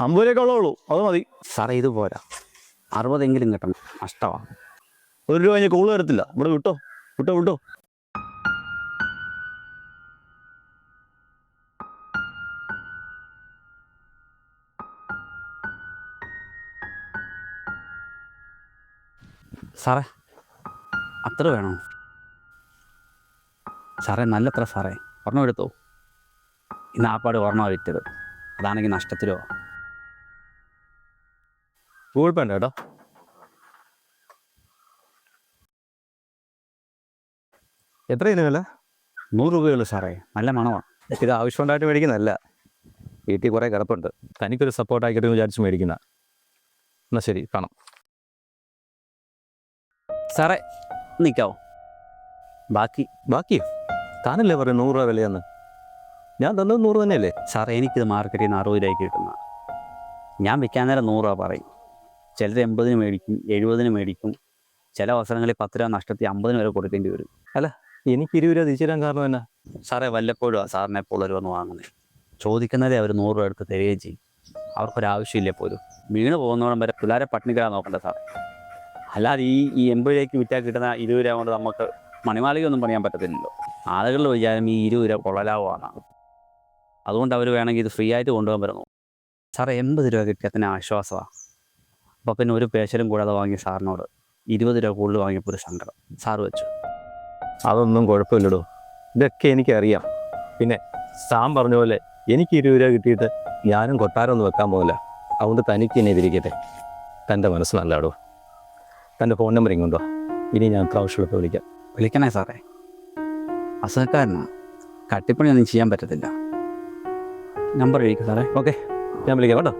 അമ്പത് രൂപയൊക്കെ ഉള്ളൂ. അത് മതി. സാറേ ഇത് പോരാ. അറുപതെങ്കിലും കിട്ടണം. നഷ്ടമാണ് ഒരു രൂപ കഴിഞ്ഞ് കൂടുതൽ വരത്തില്ല. ഇവിടെ വിട്ടോ. വിട്ടോ വിട്ടോ. സാറേ അത്ര വേണോ? സാറേ നല്ലത്ര സാറേ. ഒരെണ്ണം എടുത്തോ. ഇന്ന് ആപ്പാട് ഒരെണ്ണം വിറ്റത്. അതാണെങ്കിൽ നഷ്ടത്തിലോ? ഗൂഗിൾ പേ ഉണ്ട് കേട്ടോ എത്രയാണ് വില? നൂറ് രൂപയുള്ളൂ സാറേ. നല്ല മണമാണ് ഇത് ആവശ്യമുണ്ടായിട്ട് മേടിക്കുന്നതല്ല. വീട്ടിൽ കുറേ കിടപ്പുണ്ട്. തനിക്കൊരു സപ്പോർട്ട് ആയിക്കട്ടെ എന്ന് വിചാരിച്ച് മേടിക്കുന്ന. എന്നാൽ ശരി കാണാം. സാറേ നിൽക്കാവോ ബാക്കി. ബാക്കിയോ? താനല്ലേ പറയും നൂറ് രൂപ വിലയെന്ന്? ഞാൻ തന്നത് നൂറ് തന്നെയല്ലേ? സാറേ എനിക്കിത് മാർക്കറ്റിൽ നിന്ന് അറുപത് രൂപയ്ക്ക് കിട്ടുന്ന ഞാൻ വിൽക്കാൻ നേരം നൂറ് രൂപ പറയും. ചിലർ എൺപതിന് മേടിക്കും എഴുപതിന് മേടിക്കും. ചില അവസരങ്ങളിൽ പത്ത് രൂപ നഷ്ടത്തിൽ അമ്പതിന് വരെ കൊടുക്കേണ്ടി വരും. അല്ല? എനിക്ക് ഇരുപത് രൂപ തിരിച്ചു തരാൻ കാരണം എന്നാ? സാറേ വല്ലപ്പോഴും ആ സാറിനെ എപ്പോഴും വന്ന് വാങ്ങുന്നത് ചോദിക്കുന്നതേ അവർ നൂറ് രൂപ എടുത്ത് തരികയും ചെയ്യും. അവർക്കൊരാവശ്യമില്ല പോലും? വീണ് പോകുന്നവരം വരെ പിള്ളേരെ പട്ടിണിക്കിടാൻ നോക്കണ്ട സാർ അല്ലാതെ ഈ ഈ എൺപത് രൂപയ്ക്ക് വിറ്റാൽ കിട്ടുന്ന ഇരുപത് രൂപ കൊണ്ട് നമുക്ക് മണിമാളികയൊന്നും പണിയാൻ പറ്റത്തില്ലല്ലോ. ആളുകളുടെ വിചാരം ഈ ഇരുപത് രൂപ കൊള്ളലാവുമാണ് അതുകൊണ്ട് അവർ വേണമെങ്കിൽ ഇത് ഫ്രീ ആയിട്ട് കൊണ്ടുപോകാൻ പറ്റുന്നു സാറേ എൺപത് രൂപ കിട്ടിയാൽ തന്നെ ആശ്വാസമാണ് അപ്പോൾ പിന്നെ ഒരു പേശലും കൂടാതെ വാങ്ങിയ സാറിനോട് ഇരുപത് രൂപ കൂടുതൽ വാങ്ങിയപ്പോൾ ഒരു സങ്കടം. സാറ് വെച്ചു. അതൊന്നും കുഴപ്പമില്ലടോ. ഇതൊക്കെ എനിക്കറിയാം. പിന്നെ സാം പറഞ്ഞ പോലെ എനിക്ക് ഇരുപത് രൂപ കിട്ടിയിട്ട് ഞാനും കൊട്ടാരമൊന്നും വെക്കാൻ പോകില്ല അതുകൊണ്ട് തനിക്ക് എന്നെ തിരിക്കട്ടെ തന്റെ മനസ്സ് നല്ലാടോ തന്റെ ഫോൺ നമ്പർ ഇങ്ങോട്ടോ ഇനി ഞാൻ പ്രാവശ്യമുള്ളപ്പോൾ വിളിക്കാം. വിളിക്കണേ സാറേ. അസുഖക്കാരനാണ് കട്ടിപ്പണിയൊന്നും ചെയ്യാൻ പറ്റത്തില്ല. നമ്പർ എഴുതിക്കും സാറേ. ഓക്കെ. ഞാൻ വിളിക്കാം കേട്ടോ.